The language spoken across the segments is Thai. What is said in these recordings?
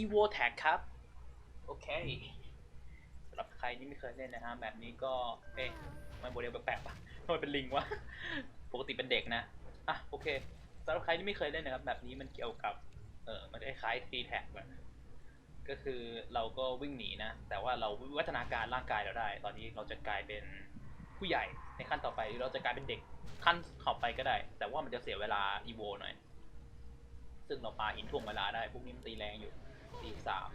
evo tag ครับ โอเคสำหรับใครที่ไม่เคยเล่นนะฮะแบบนี้ก็เอ๊ะมันโมเดลแปลกๆปะทำไมเป็นลิงวะ ปกติเป็นเด็กนะ อะโอเคสำหรับใครที่ไม่เคยเล่นนะครับ แบบนี้มันเกี่ยวกับเออมันคล้ายๆ t tag แบบก็คือเราก็วิ่งหนีนะ แต่ว่าเราวิวัฒนาการร่างกายเราได้ ตอนนี้เราจะกลายเป็นผู้ใหญ่ในขั้นต่อไปหรือเราจะกลายเป็นเด็กขั้นต่อไปก็ได้ แต่ว่ามันจะเสียเวลา evo หน่อย ซึ่งเราปาหินถ่วงเวลาได้ พวกนี้มันตีแรงอยู่ตีสาม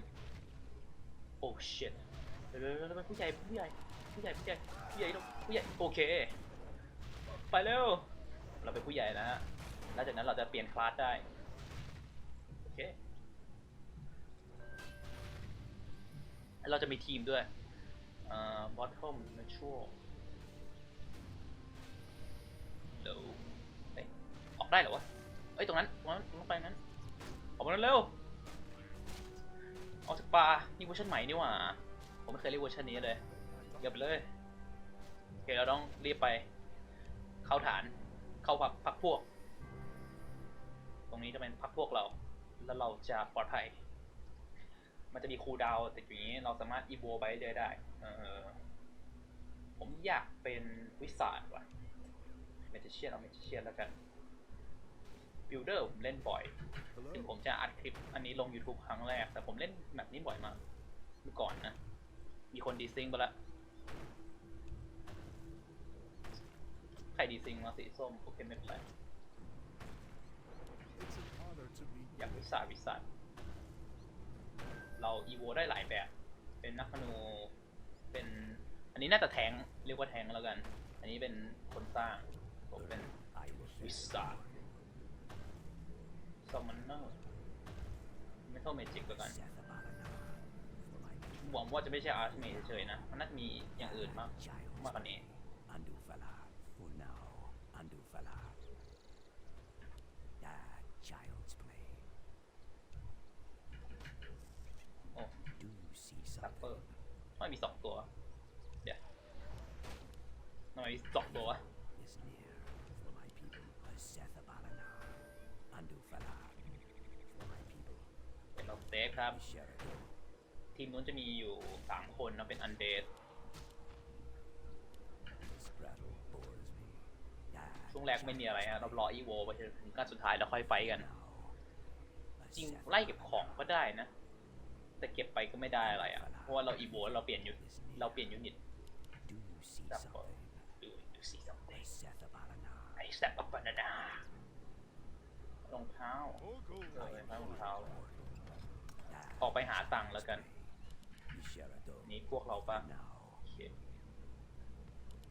โอ้ shit เดี๋ยวๆๆๆผู้ใหญ่ผู้ใหญ่ผู้ใหญ่ผู้ใหญ่ผู้ใหญ่ผู้ใหญ่โอเค ไปเร็ว เราเป็นผู้ใหญ่นะฮะแล้วจากนั้นเราจะเปลี่ยนคลาสได้ โอเค เราจะมีทีมด้วยเอ่อ bottom mature low เอ้ยออกได้เหรอวะ เอ้ย ตรงนั้นตรงนั้น มาเร็วออกจากป่านี่เวอร์ชันใหม่นี่หว่า ผมไม่เคยเล่นเวอร์ชันนี้เลยเก็บไปเลยโอเคเราต้องรีบไป เข้าฐาน เข้าพักพักพวก ตรงนี้จะเป็นพักพวกเรา แล้วเราจะปลอดภัย มันจะมีคูลดาวน์ติดอยู่อย่างนี้ เราสามารถอีโวไปเรื่อยได้ เออ ผมอยากเป็นวิสาดว่ะเมจิเชียนเอาเมจิเชียนแล้วกัน บิลเดอร์ผมเล่นบ่อยถึงผมจะอัดคลิปอันนี้ลง YouTube ครั้งแรก แต่ผมเล่นแบบนี้บ่อยมากเมื่อก่อนนะ มีคนดีซิงไปละ ใครดีซิงมาสีส้มโอเคไม่เป็นไร It's an honor to meet อยากวิสาวิสัทเราอีโวได้หลายแบบ เป็นนักธนูเป็น อันนี้น่าจะแทง เรียกว่าแทงแล้วกัน อันนี้เป็นคนสร้าง ผมเป็นวิสา ซอมมันเนอร์ไม่เท่าเมจิกแล้วกันหวังว่าจะไม่ใช่อาร์ตเมจเฉยๆนะ มันน่าจะมีอย่างอื่นมากมากกว่านี้ Andu fala for now. Andu fala. That child's play. โอ้ Do you see ซัปเปอ something? ร์ทำไมมีสองตัว เดี๋ยวทำไมมีสองตัววะ ฟครับ ทีมนู้นจะมีอยู่สามคนนะเป็นอันเดดช่วงแรกไม่มีอะไรฮะเรารออีโวไปถึงการสุดท้ายแล้วค่อยไฟกัน จริงไล่เก็บของก็ได้นะ แต่เก็บไปก็ไม่ได้อะไรอะ เพราะว่าเราอีโวเราเปลี่ยนยูเราเปลี่ยนยูนิต Do you see แบบ something? ดูดูสีด Seth Balana. ไอ้แซปปัปปานารรองเท้าเออรองเท้า อกไปหาตังค์แล้วกัน Sheridan. นี่พวกเราปะ Now. โอเค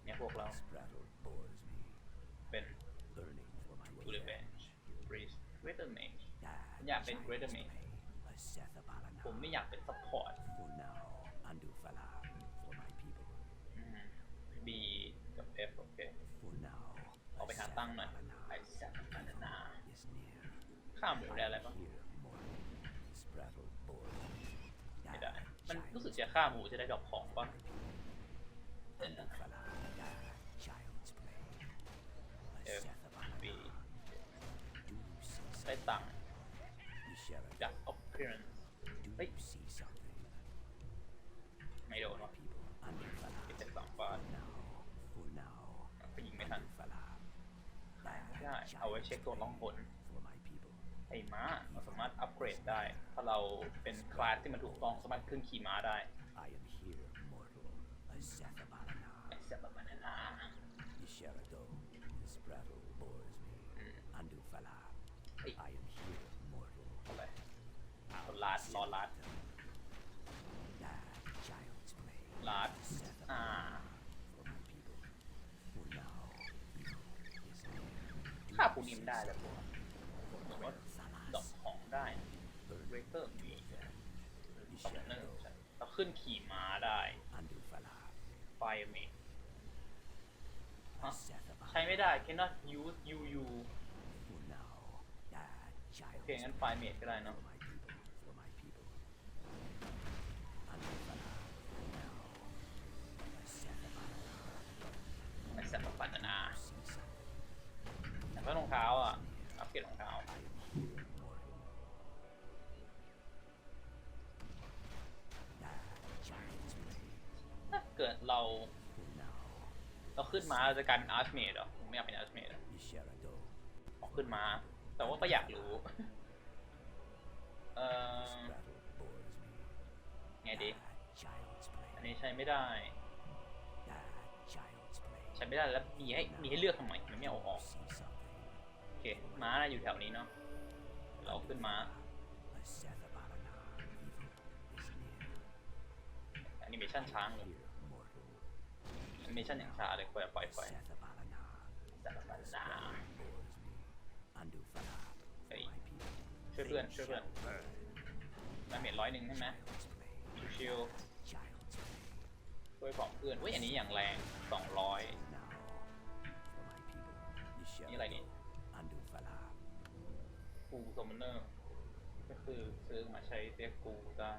เนี่ยพวกเรา This rattle bores me. เป็น Burning for my to the bench priest greater mage That ผมอยากเป็น greater mage a Seth Balana. ผมไม่อยากเป็นซัพพอร์ต For now, Andu Fala for my people. B กับ F โอเค For now, ออกไปหาตังค์หน่อยไอ้แซปปันนา is near. ข้ามหมูได้อะไรปะ Here, morning. This rattle bores me. ไม่ได้ That มัน child's รู้สึกจะฆ่าหมูจะได้ดอกของปะ Andu Fala. That child's play. A F Seth Balana. B Do you see ได้ something? ตังค์ Sheridan. จาก appearance Do Wait. you see something? ไม่โดนวะ People, Andu Fala. เก็บแต่สองบาท Now, for now. ไปยิงไม่ทัน Andu Fala. ไม่ได้เอาไว้เช็คตัวล่องหน For my people. ไอ้ม้าเราสามารถอัปเกรดได้ ถ้าเราเป็นคลาสที่มันถูกต้องสามารถขึ้นขี่ม้าได้ I am here, mortal. A Seth Balana. ไอ้แซปปันนา Isharado, this brattle bores me. Andu Fala. Hey. I am here, mortal. อะไรเอาลาดรอลาด That child's play. ลาด Seth อ่า for my people. For now, evil is near. ฆ่าปูนิมได้แล้วพวกเหมือนว่าดอกของ ได้เรเตอร์มีซับเนอร์ใช่เราขึ้นขี่ม้าได้ Andu Fala. ไฟเมกฮะ Seth ใช้ Balana. ไม่ได้ cannot use UU For now, that โอ child's เคงั้นไฟเมกก็ได้เนาะ For my people, for my people. Andu Fala. For now, a Seth Balana. ไอ้แซปปันนา See something. แต่ว่ารองเท้าอะ เรา เราขึ้นมาเราจะกลายเป็นอาร์ชเมดเหรอผมไม่อยากเป็นอาร์ชเมดอออกขึ้นมา แต่ว่าก็อยากรู้ เออไงดี อันนี้ใช้ไม่ได้ ใช้ไม่ได้แล้วมีให้มีให้เลือกทำไมมันไม่เอาออกโอเคม้าอยู่แถวนี้เนาะเราขึ้นม้า A Sethabalana evil is near. แอนิเมชันช้างเลย Here, mortal. แอนิเมชันอย่างช้าเลยควรจะปล่อยไฟ Sethabalana แต่ละปัญหา bores me. Andufala. Hey. My people. ช่วยเพื่อนช่วยเพื่อน Burn. ดาเมจร้อยหนึ่งใช่ไหม Child's play. ชิว Child's play. ๆช่วยของเพื่อนเว้ยอันนี้อย่างแรง200 Now, for my people. นี่อะไรนี่ Andufala. กูซัมมอนเนอร์ ก็คือซื้อมาใช้เรียกกูได้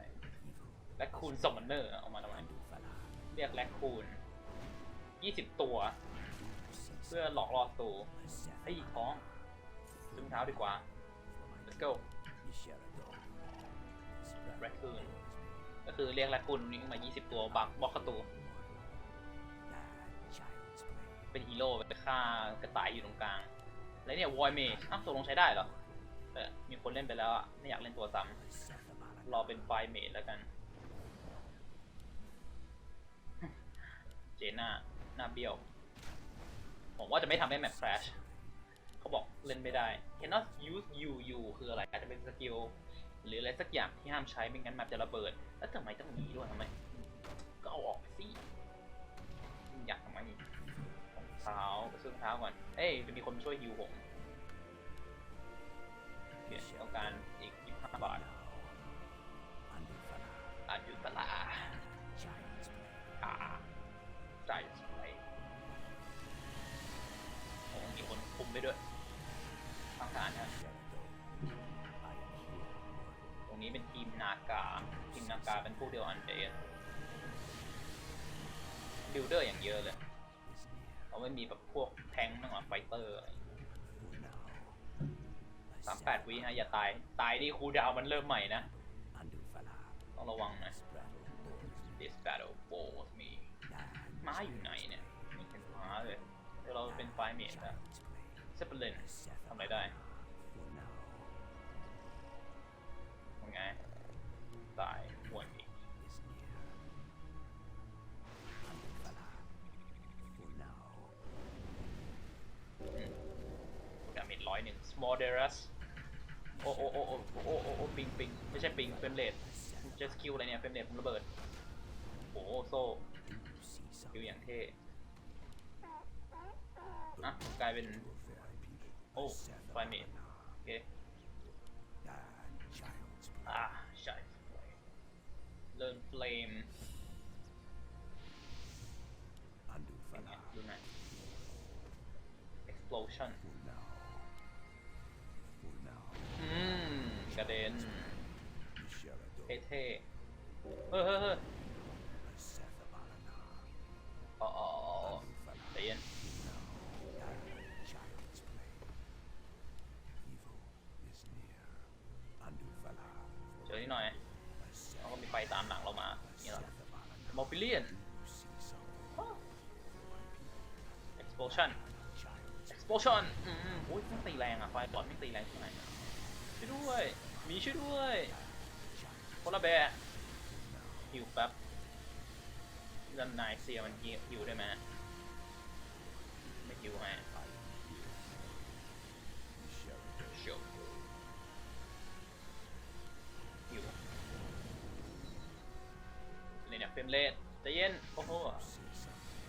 Evil. และคูณซัมมอนเนอร์เอามาทำไม Andufala. เรียกแลคคูณ 20ตัว เพื่อหลอกล่อศัตรู A ไอ้ย Sethabalana. ท้องซื้งเท้าดีกว่า let's go raccoon ก็คือเรียกแลคคูณนี้ขึ้นมา 20 ตัวบักบล็อกศัตรู Bad child's play. เป็นฮีโร่ไปฆ่ากระต่ายอยู่ตรงกลาง แล้วเนี่ยวอยเมจอ้าวตกลงใช้ได้เหรอแต่มีคนเล่นไปแล้วอะ ไม่อยากเล่นตัวซ้ำรอเป็นไฟเมจแล้วกัน เจน่า หน้าเบี้ยว ผมว่าจะไม่ทำให้แมป crash เขาบอกเล่นไม่ได้ cannot use you you คืออะไร อาจจะเป็นสกิล หรืออะไรสักอย่างที่ห้ามใช้ไม่งั้นแมปจะระเบิด แล้วทำไมต้องมีด้วยทำไม ก็เอาออกไปสิอยากทำไมรองเท้าไปซื้อรองเท้าก่อน เอ้ยจะมีคนช่วยฮิวผมเดี๋ยวต้องการ บิลเดอร์อย่างเยอะเลยเขาไม่มีแบบพวกแทงก์บ้างหรอไฟเตอร์อะไรสามแปดวิฮะอย่าตาย ตายนี่คูลดาวน์มันเริ่มใหม่นะ ต้องระวังนะ This battle bores me ม้าอยู่ไหนเนี่ยไม่เห็นม้าเลยเดี๋ยวเราเป็นไฟเมจอะเซปเปอร์เลนทำอะไรได้ ร้อยหนึ่ง small d e r u s โอ้โอ้โอ้โอ้โอ้โอ้โอ้ปิงปิงไม่ใช่ปิงเฟรมเรทเจสคิวอะไรเนี่ยเฟรมเรทผมระเบิดโอ้โหโซ่คิวอย่างเท่อะกลายเป็น โอ้ไฟเมทโอเคอ่าใช่เริ่มเฟลมเป็นไง Andufala. ดูหน่อย explosion เท่เฮ้ยเฮ้ยเฮ้ยอ๋ออ๋อ Andufala. ใจเย็นเจอนิดหน่อย A แล้วก็มีไฟตามหลังเรามานี่หรอมอฟิเลียน You see something? explosion explosion อืมอุ้ยไม่งตีแรงอะไฟบอลไม่ตีแรงเท่าไหร่ช่วยด้วย มีช่วยด้วย คนละแบบหิวแป๊บดันนายเซียมันหิวได้ไหมไม่หิวให้ Nisharado. เชียวหิวเลยเนี่ยเฟมเรทใจเย็น โอ้โห See something?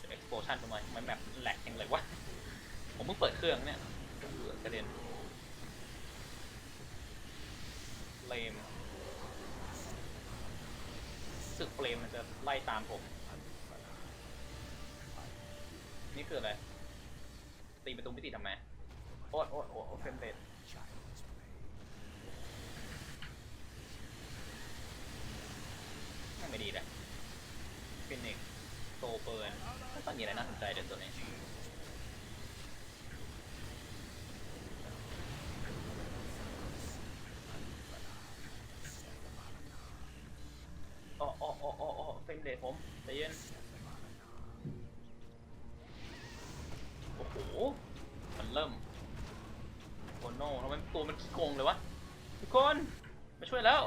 จะ explosion ทำไมมันแบบแหลกยังเลยวะ ผมเพิ่งเปิดเครื่องเนี่ยเกระเด็น ลมสึกเฟลมมันจะไล่ตามผม นี่คืออะไร ตีประตูไม่ติดทำไม โอ๊ยโอ๊ยโอ๊ยโอ๊ยเฟรมเรท Child's play. ยังไม่ดีเลยฟินิกโตเปิร์นไม่ต้องมีอะไรน่าสนใจเดี๋ยวตัวนี้ เฟรมเรทผมใจเย็น โอ้โห มันเริ่มโอ้โนทำไมตัวมันขี้โกงเลยวะ ทุกคน มาช่วยแล้ว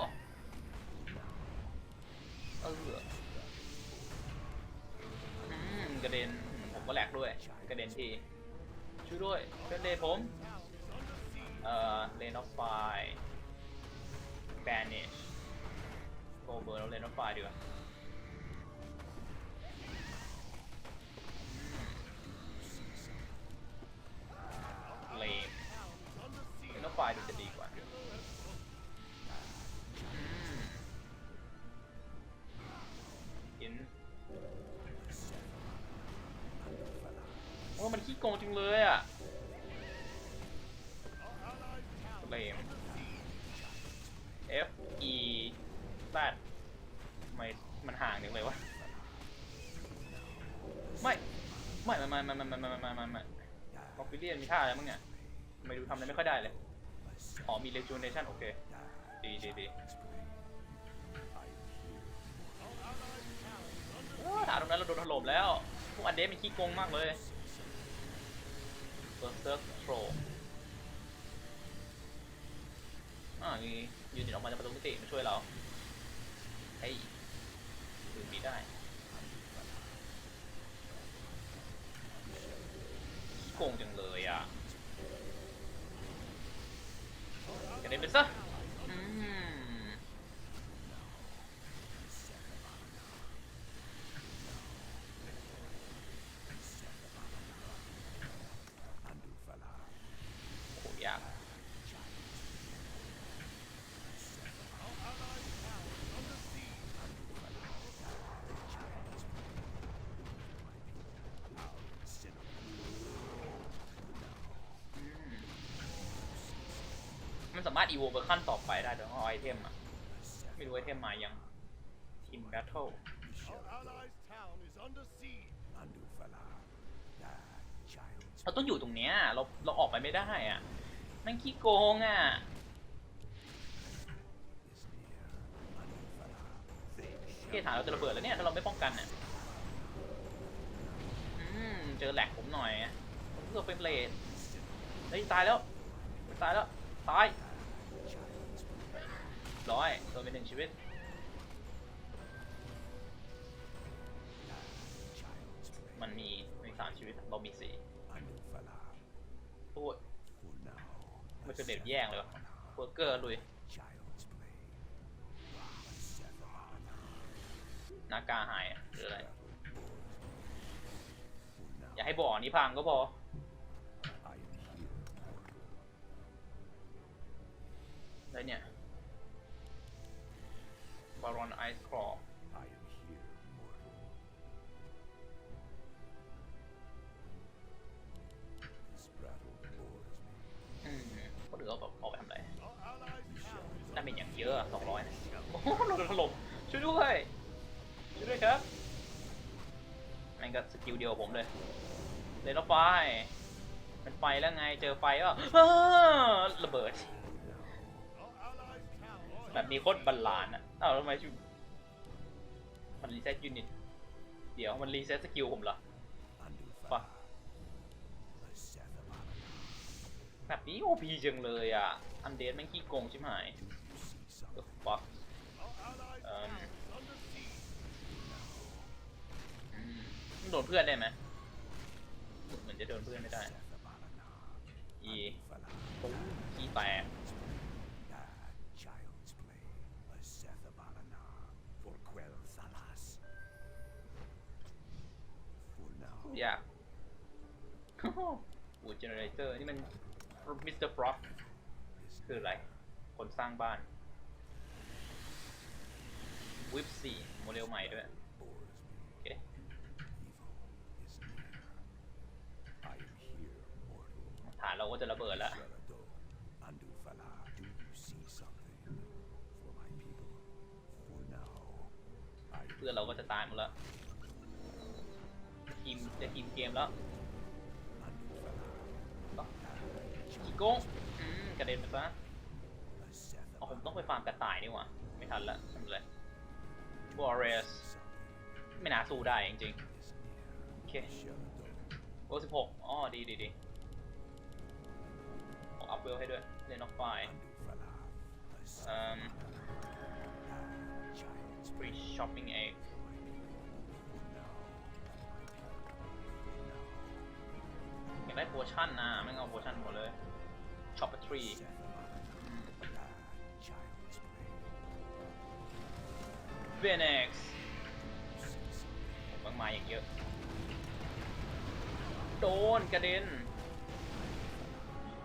เอออืมกระเด็น ผมก็แหลกด้วย กระเด็นที ช่วยด้วยเป็นเลนผม เอ่อเลนออฟไฟแบนเนช โกเบอร์เราเล่นรถไฟดีกว่าเล่น้ำปลาดูจะดีกว่าเอินว่ามันขี้โกงจริงเลย มอฟฟิเลียนมีท่าอะไรมั้งเนี่ยไม่ดูทำอะไรไม่ค่อยได้เลยอ๋อมี rejuvenation โอเคดีดีดีโอ้าตรงนั้นเราโดนถล่มแล้วพวกอันเดมันขี้โกงมากเลย Berserk Troll อ่ามียูนิตออกมาจากประตูมิติมาช่วยเราเฮ้ยดูมีได้ขี้ โกงจังเลยอะกระเด็นไปซะอืม Andufala. โหยากอืมมันสามารถอีโวไปขั้นต่อไปได้โดยเอาไอเทมอะ ไม่รู้ไอเทมมายังทีมแบทเทิล Our allies' town is under siege. Andufala. That child's เราต้องอยู่ตรงเนี้ยเราเราออกไปไม่ได้อะแม่งขี้โกงอะ is near. Andufala. They เกฐานเราจะระเบิดแล้วเนี่ยถ้าเราไม่ป้องกันอะอืมเจอแหลกผมหน่อยอะผมเพื่อเป็นเลดเฮ้ยตายแล้วตายแล้วตาย ร้อยโดนไปหนึ่งชีวิต มันมีมีสามชีวิต เรามีสี่โอ้ยมันเป็นเด็ดแย่งเลยวะเวอร์เกอร์ลุยนากาหายหรืออะไร อย่าให้บ่อนี้พังก็พอแล้วเนี่ย บารอนไอซ์ครอ I am here. Mortal. This battle bores me. อืมคนอื่นเขาแบบออกไปทำอะไร Our allies' town is น่าเป็นอย่างเยอะสองร้อยโอ้โหโดนถล่มช่วยด้วย ช่วยด้วยครับแม่งก็สกิลเดียวกับผมเลยเลยแล้วไฟมันไฟแล้วไงเจอไฟก็อ้าระเบิด Our allies' town is แบบนี้โคตรบัลลานอะ อ้าวทำไมชูมันรีเซ็ตยูนิตเดี๋ยวมันรีเซ็ตสกิลผมเหรอ Andufala. Fuck. The Sephana. แบบนี้โอพีจังเลยอะ อันเดสแม่งขี้โกงชิบหาย Do you see เออ something? ฟัก Our allies' Um, town is under siege. โดนเพื่อนได้ไหมเหมือนจะโดนเพื่อนไม่ได้ Sephana. อี Andufala. ปุ๊บขี้แตก For now. ยากวูดเจเนเรเตอร์นี่มันมิสเตอร์ฟรอกคืออะไร คนสร้างบ้านวิปสี่โมเดลใหม่ด้วยโอเคฐานเราก็จะระเบิดแล้วเพื่อนเราก็จะตายหมดแล้ว ทีมจะทีมเกมแล้ว Andufala. ขี้โกงอืมกระเด็นไปซะ A อ๋อผม Sephana. ต้องไปฟาร์มกระต่ายนี่หว่า ไม่ทันละทำเลย Warriors Something. ไม่น่าสู้ได้จริง is near. ๆโอเค Sheldon, โอ้สิบหกอ๋อ ดีดีดีขออัพเวลให้ด้วยเล่นออกไฟ Andufala, a Um, child's free shopping egg ชั่นนะไม่งเอาโพชั่นหมดเลยช็อปเปอร์ทรีเวเน็กซ์ผมมาอย่างเยอะ โดนกระเด็น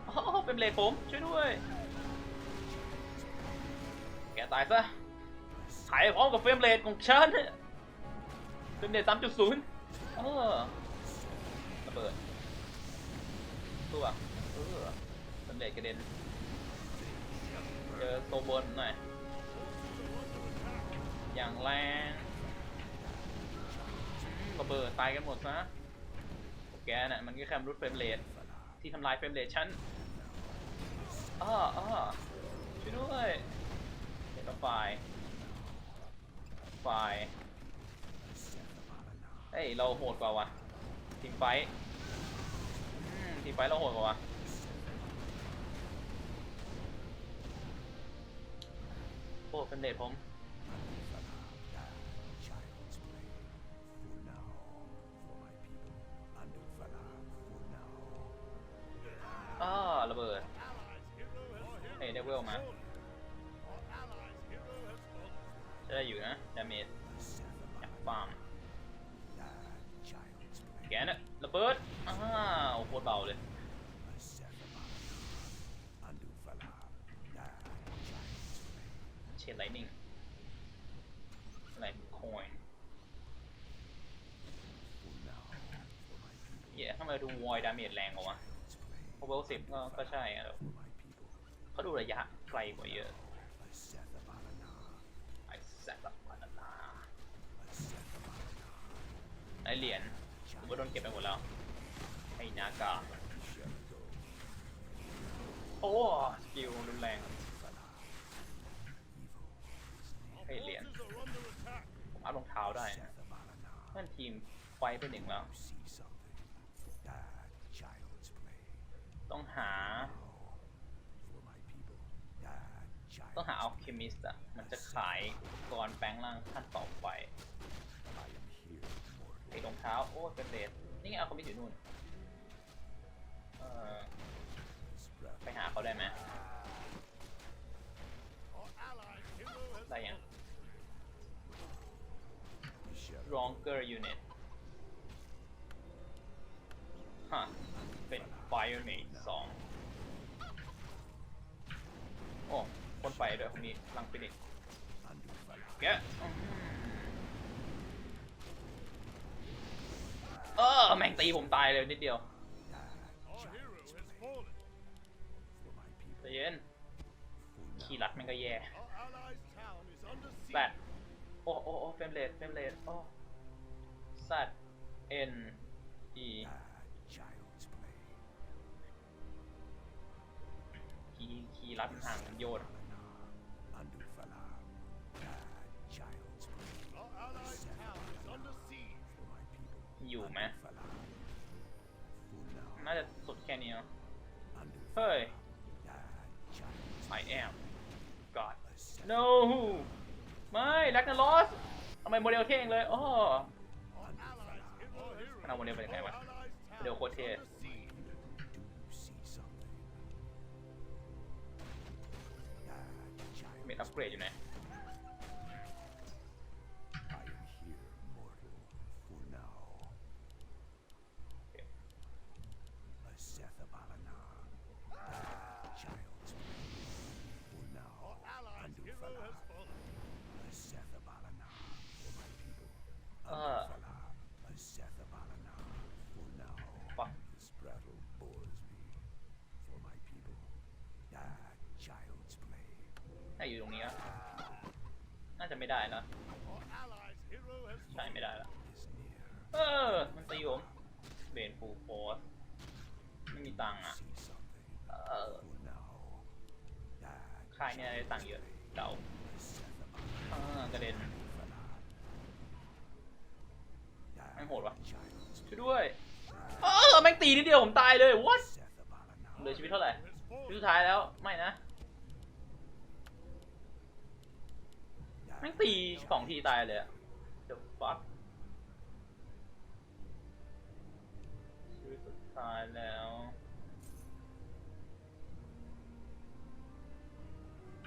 อ๋อเป็นเลดผม ช่วยด้วย แกตายซะหายพร้อมกับเฟรมเรทของฉันเฟรมเรทสามจุดศูนย์เออ ตัวเออเฟรมเรทกระเด็นเจอโซบนหน่อย อย่างแรงระเบิดตายกันหมดนะพวกแกน่ะมันก็แค่มนุษย์เฟรมเรทที่ทำลายเฟรมเรทฉันอ้ออ้อช่วยด้วยเดี๋ยวไฟไฟเฮ้ย เราโหดกว่าวะทีมไฟ ทีไฟเราโหดกว่าวะโอ้เป็นเดทผม ระเบิด อ้าวโคตรเบาเลย เชนไลนิ่งไลท์คอยน์ For now, for my people. เหี้ยทำไมดูวอยดาเมจแรงกว่าวะ Child's play. เพราะเวลสิบก็ก็ใช่อะเขาดูระยะไกลกว่าเยอะไอ้แซ่บแบบพันาไอเหรียญ ก็โดนเก็บไปหมดแล้วไอ้นากาโอ้สกิลรุนแรงไอเหรียญผมอัพรองเท้าได้นะนั่นทีมไฟไปหนึ่งแล้ว ต้องหา ต้องหาอัลเคมิสต์อะมันจะขายกรแปลงร่างขั้นต่อไป I am here, mortal. ไอ้รองเท้า โอ้เป็นเดทนี่ไงอัลเคมิสต์อยู่นู่นเออไปหาเขาได้ไหมได้ยัง stronger unit ฮะเป็น Fire Mate สองโอ้พ่นไฟด้วยคนนี้ลังฟินิช Andufala. แกะอื้อหือ เออแม่งตีผมตายเลยนิดเดียวเย็นขี่รัดแม่งก็แย่แบตโอ้โอ้โอ้เฟมเลดเฟมเลดโอ้สัตว์เอ็นอีขี่ขี่รัดห่างโยน อยู่ไหม Andufala. For now. น่าจะสุดแค่นี้เนาะ Andufala. เฮ้ย That child's I am God a set no ไม่รักนาลอสทำไมโมเดลเท่งเลยอ๋อ Our allied hero has มันเอาโมเดลไปยังไง Our วะ allied โมเดล town โคตรเท่ is under siege. Do you see something? That child. เมดอัปเกรดอยู่ไหน I am here, mortal, for now. A Sethabalana. That child's play. For now. Our allied hero Andufala. has fallen. A Sethabalana. For my people. Uh. Andufala. A Sethabalana. For now. Fuck. This battle bores me. For my people. That child's play. น่า อยู่ตรงนี้น่าจะไม่ได้แล้วใช่ไม่ได้แล้ว Is near. เออ มันตีผมเบนฟูโฟสไม่มีตังค์อะเออค่ายเนี่ยได้ตังค์เยอะเดาเออกระเด็นโหดวะช่วยด้วยเออแม่งตีนิดเดียวผมตายเลย what เหลือชีวิตเท่าไหร่ชีวิตสุดท้ายแล้วไม่นะ แม่งตีสองทีตายเลยอะ the fuck ชีวิตสุดท้ายแล้ว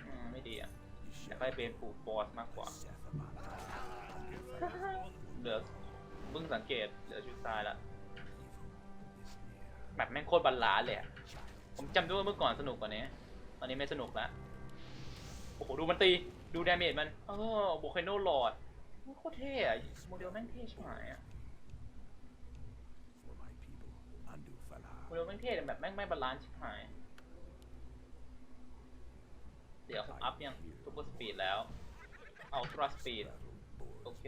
อืมไม่ดีอะอยากให้เป็นฟูลฟอสมากกว่า เหลือเพิ่งสังเกตเหลือชุดทรายละแบบแม่งโคตรบันลาเลยอะผมจำได้ว่าเมื่อก่อนสนุกกว่านี้ ตอนนี้ไม่สนุกละโอ้โหดูมันตี ดูดาเมจมัน เออโบเคโนหลอดโคตรเท่อะโมเดลแม่งเท่ชิบหายอะโมเดลแม่งเท่แต่แบบแม่งไม่บาลานซ์ชิบหาย เดี๋ยวอัพยังซูเปอร์สปีดแล้วเอาทรัสปีดโอเค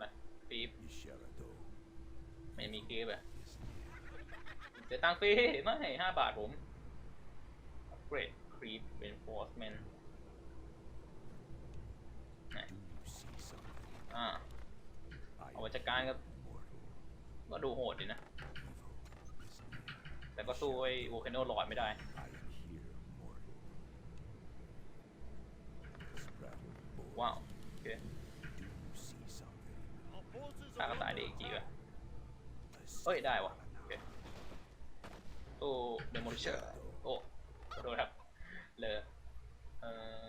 มาปีบไม่มีเกมอะเสียตังฟรีไม่ห้าบาทผม Great Creep Reinforcement ไหนอ่าเอาจัดการก็ก็ดูโหดดินะ แต่ก็สู้ไอ้โวเคโนลอยไม่ได้ว้าวโอเคข้าก็ตายได้อีกทีวะเฮ้ย ได้ว่ะ โอเค โอ้เดโมลิเชอร์โอ้ ขอโทษครับเลยเอ่อ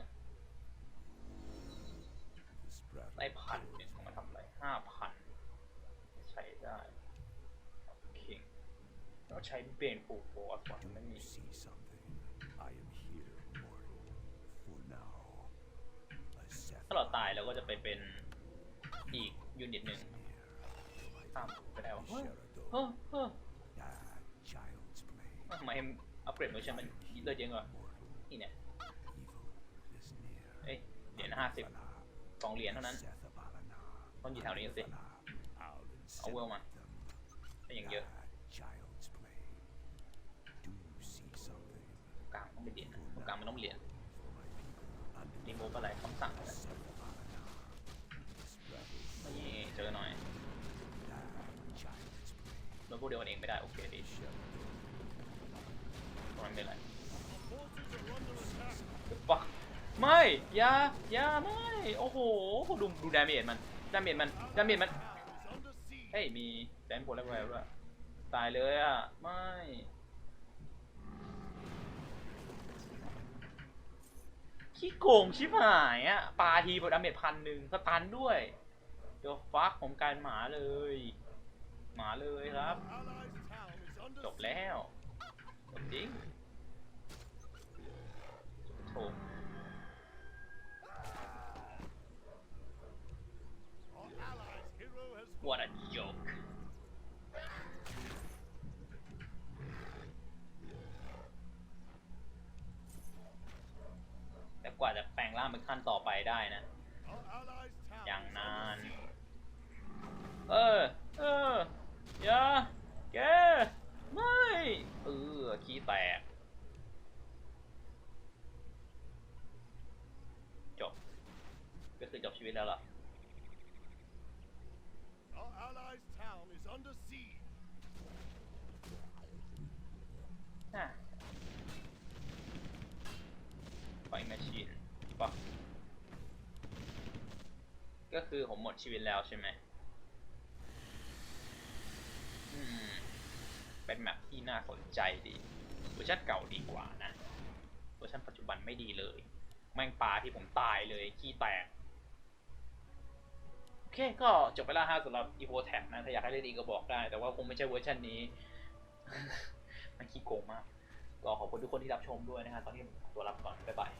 The straddle ได้พัน board หนึ่งมาทำอะไรห้าพันใช้ได้คิงเราใช้เบนฟูโฟร์ก่อน Do ไม่มี you see something? I am here, mortal. For now. A ถ้าเราตายเราก็จะไปเป็นอีกยูนิตหนึ่ง Sethabalana. ข้ามไปได้วะเฮ้ย Isherado. เฮ้ยเฮ้ย Ah, child's play. ทำไมอัปเกรดเวอร์ชันมัน เลือดเยอะกว่า Mortal. นี่เนี่ยเอ้ยเหรียญห้าสิบสองเหรียญเท่านั้นต้องอยู่แถวนี้สิเอาเวลมาไม่อย่างเยอะกลางต้องเป็นเหรียญตรงกลางมันต้องเหรียญ For my people, รีโมฟอะไรคำสั่งอะไรนี่เจอหน่อยมื่อพูดเดียวกันเองไม่ได้ โอเคดีตรงนั้นไม่เป็นไร Our forces are under attack. ปัก ไม่อยาอยาไม่ โอ้โห ดูดูดาเมจมัน ดาเมจมัน ดาเมจมัน เฮ้ย มีแดนโพลแล้วแล้วด้วยตายเลยอะ ไม่ ขี้โกงชิบหายอะ ปาทีบดาเมจพันหนึ่งสตันด้วยเดี๋ยวฟักผมกายเป็นหมาเลย หมาเลยครับ จบแล้ว จบจริงโถ Our allies' hero has what a joke แต่กว่าจะแปลงร่างเป็นขั้นต่อไปได้นะ อย่างนาน เออ เออ อย่า แก ไม่ เออ ขี้แตก จบ ก็คือจบชีวิตแล้วล่ะ Our allies' town is under siege. อะไฟแมชชีนปะก็คือผมหมดชีวิตแล้วใช่ไหมอืม เป็นแมปที่น่าสนใจดีเวอร์ชันเก่าดีกว่านะเวอร์ชันปัจจุบันไม่ดีเลย แม่งปลาที่ผมตายเลยขี้แตกโอ เคก็จบไปแล้วฮะสำหรับ Evo Tag นะ ถ้าอยากให้เล่นอีกก็บอกได้ แต่ว่าคงไม่ใช่เวอร์ชันนี้ มันขี้โกงมาก ก็ขอบคุณทุกคนที่รับชมด้วยนะฮะตอนนี้ตัวรับก่อน บ๊ายบาย